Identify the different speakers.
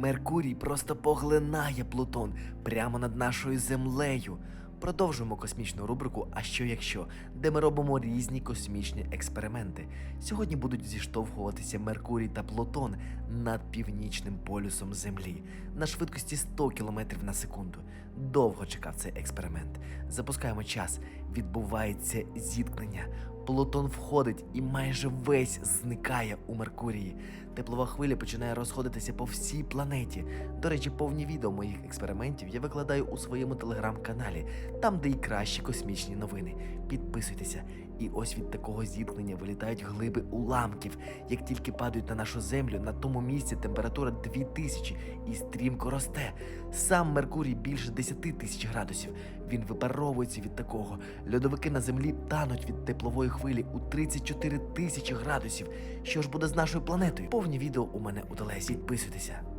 Speaker 1: Меркурій просто поглинає Плутон прямо над нашою землею. Продовжуємо космічну рубрику А що якщо, де ми робимо різні космічні експерименти. Сьогодні будуть зіштовхуватися Меркурій та Плутон над північним полюсом Землі на швидкості 100 км на секунду. Довго чекав цей експеримент. Запускаємо час. Відбувається зіткнення. Плутон входить і майже весь зникає у Меркурії. Теплова хвиля починає розходитися по всій планеті. До речі, повні відео моїх експериментів я викладаю у своєму телеграм-каналі, там, де й кращі космічні новини. Підписуйтеся. І ось від такого зіткнення вилітають глиби уламків. Як тільки падають на нашу землю, на тому місці температура 2000 і стрімко росте. Сам Меркурій більше 10 тисяч градусів. Він випаровується від такого. Льодовики на землі тануть від теплової хвилі у 34 тисячі градусів. Що ж буде з нашою планетою? Повні відео у мене у телесі. Підписуйтеся.